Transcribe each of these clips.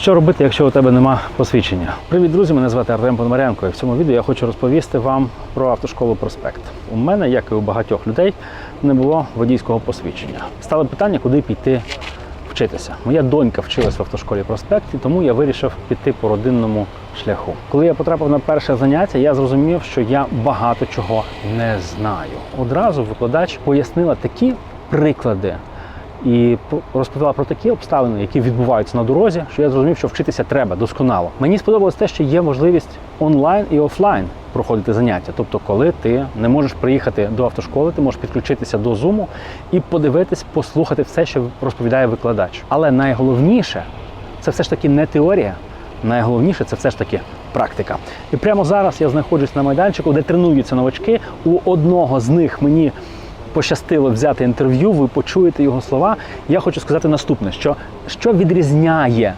Що робити, якщо у тебе нема посвідчення? Привіт, друзі! Мене звати Артем Пономаренко. І в цьому відео я хочу розповісти вам про автошколу Проспект. У мене, як і у багатьох людей, не було водійського посвідчення. Стало питання, куди піти вчитися. Моя донька вчилась в автошколі Проспект, і тому я вирішив піти по родинному шляху. Коли я потрапив на перше заняття, я зрозумів, що я багато чого не знаю. Одразу викладач пояснила такі приклади і розповіла про такі обставини, які відбуваються на дорозі, що я зрозумів, що вчитися треба досконало. Мені сподобалось те, що є можливість онлайн і офлайн проходити заняття. Тобто, коли ти не можеш приїхати до автошколи, ти можеш підключитися до Zoom і подивитись, послухати все, що розповідає викладач. Але найголовніше це все ж таки не теорія. Найголовніше це все ж таки практика. І прямо зараз я знаходжусь на майданчику, де тренуються новачки. У одного з них мені пощастило взяти інтерв'ю, ви почуєте його слова. Я хочу сказати наступне: що, що відрізняє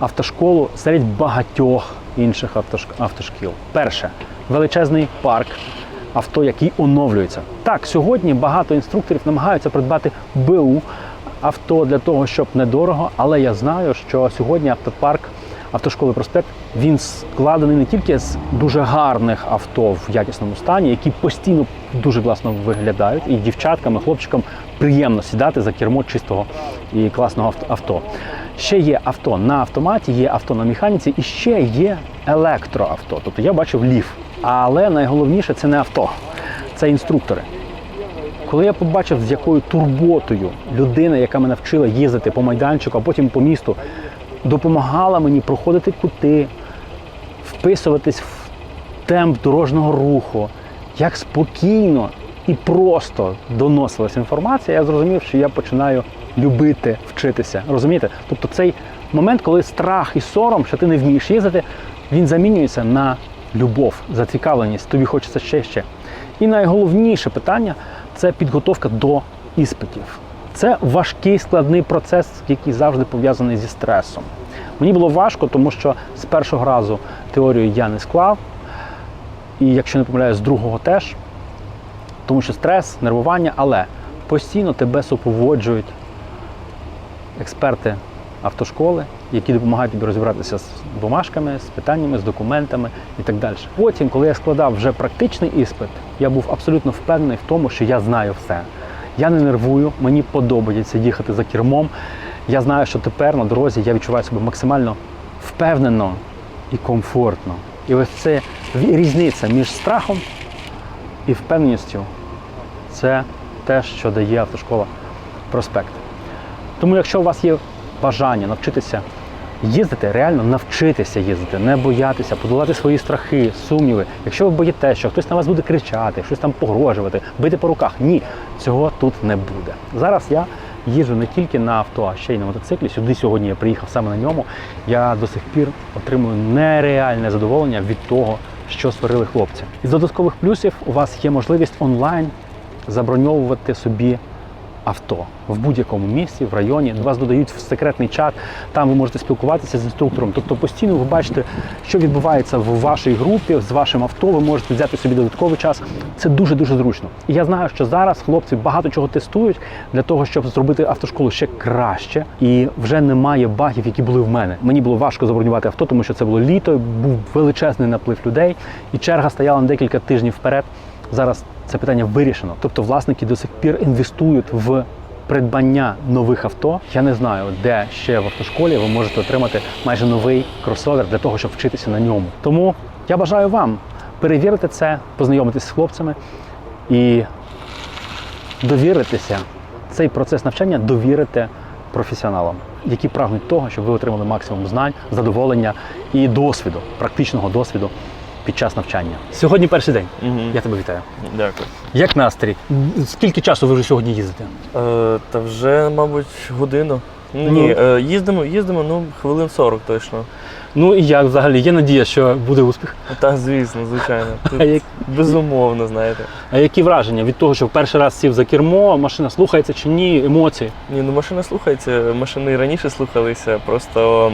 автошколу серед багатьох інших автош- автошкіл. Перше, величезний парк авто, який оновлюється. Так, сьогодні багато інструкторів намагаються придбати БУ авто для того, щоб недорого, але я знаю, що сьогодні автопарк автошколи Проспект він складений не тільки з дуже гарних авто в якісному стані, які постійно дуже класно виглядають, і дівчаткам, і хлопчикам приємно сідати за кермо чистого і класного авто. Ще є авто на автоматі, є авто на механіці і ще є електроавто. Тобто я бачив ліф. Але найголовніше це не авто, це інструктори. Коли я побачив, з якою турботою людина, яка мене вчила їздити по майданчику, а потім по місту, допомагала мені проходити кути, вписуватись в темп дорожнього руху, як спокійно і просто доносилась інформація, я зрозумів, що я починаю любити вчитися. Розумієте? Тобто цей момент, коли страх і сором, що ти не вмієш їздити, він замінюється на любов, зацікавленість, тобі хочеться ще ще. І найголовніше питання це підготовка до іспитів. Це важкий складний процес, який завжди пов'язаний зі стресом. Мені було важко, тому що з першого разу теорію я не склав, і якщо не помиляюсь, з другого теж, тому що стрес, нервування, але постійно тебе супроводжують експерти автошколи, які допомагають тобі розібратися з бумажками, з питаннями, з документами і так далі. Потім, коли я складав вже практичний іспит, я був абсолютно впевнений в тому, що я знаю все. Я не нервую, мені подобається їхати за кермом. Я знаю, що тепер на дорозі я відчуваю себе максимально впевнено і комфортно. І ось це різниця між страхом і впевненістю це те, що дає автошкола проспект. Тому, якщо у вас є бажання навчитися їздити, реально навчитися їздити, не боятися, подолати свої страхи, сумніви. Якщо ви боїте, що хтось на вас буде кричати, щось там погрожувати, бити по руках, ні, цього тут не буде. Зараз я їжджу не тільки на авто, а ще й на мотоциклі. Сюди сьогодні я приїхав саме на ньому. Я до сих пір отримую нереальне задоволення від того, що створили хлопці. Із додаткових плюсів у вас є можливість онлайн заброньовувати собі авто в будь-якому місці, в районі. Вас додають в секретний чат, там ви можете спілкуватися з інструктором. Тобто постійно ви бачите, що відбувається в вашій групі з вашим авто. Ви можете взяти собі додатковий час. Це дуже дуже зручно. І я знаю, що зараз хлопці багато чого тестують для того, щоб зробити автошколу ще краще. І вже немає багів, які були в мене. Мені було важко забронювати авто, тому що це було літо, був величезний наплив людей, і черга стояла на декілька тижнів вперед. Зараз це питання вирішено. Тобто власники до сих пір інвестують в придбання нових авто. Я не знаю, де ще в автошколі ви можете отримати майже новий кросовер для того, щоб вчитися на ньому. Тому я бажаю вам перевірити це, познайомитися з хлопцями і довіритися цей процес навчання довірити професіоналам, які прагнуть того, щоб ви отримали максимум знань, задоволення і досвіду, практичного досвіду під час навчання. Сьогодні перший день. Мгм. Я тебе вітаю. Дякую. Як настрій? Скільки часу ви вже сьогодні їздите? Е, та вже, мабуть, годину. Ну, Ну. Ні, е, їздимо, їздимо, ну, хвилин 40 точно. Ну і як взагалі? Є надія, що буде успіх. Так, звісно, звичайно. Тут А, як, безумовно, знаєте. а які враження від того, що в перший раз сів за кермо, машина слухається чи ні, емоції? Ні, ну машина слухається, машини і раніше слухалися, просто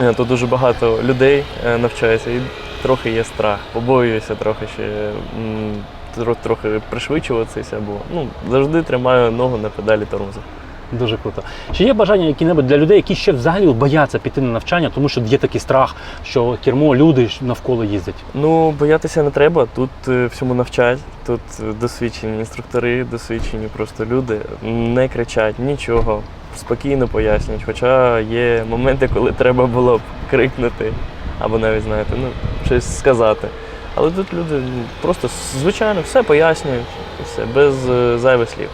е, тут дуже багато людей е, навчається і трохи є страх. Побоююся трохи ще трохи пришвидшуватися, бо ну, завжди тримаю ногу на педалі тормоза. Дуже круто. Чи є бажання які-небудь для людей, які ще взагалі бояться піти на навчання, тому що є такий страх, що кермо люди навколо їздять? Ну, боятися не треба. Тут е, всьому навчать. Тут е, досвідчені інструктори, досвідчені просто люди. Не кричать нічого, спокійно пояснюють. Хоча є моменти, коли треба було б крикнути або навіть, знаєте, ну, щось сказати. Але тут люди ну, просто звичайно все пояснюють все, без е, зайвих слів.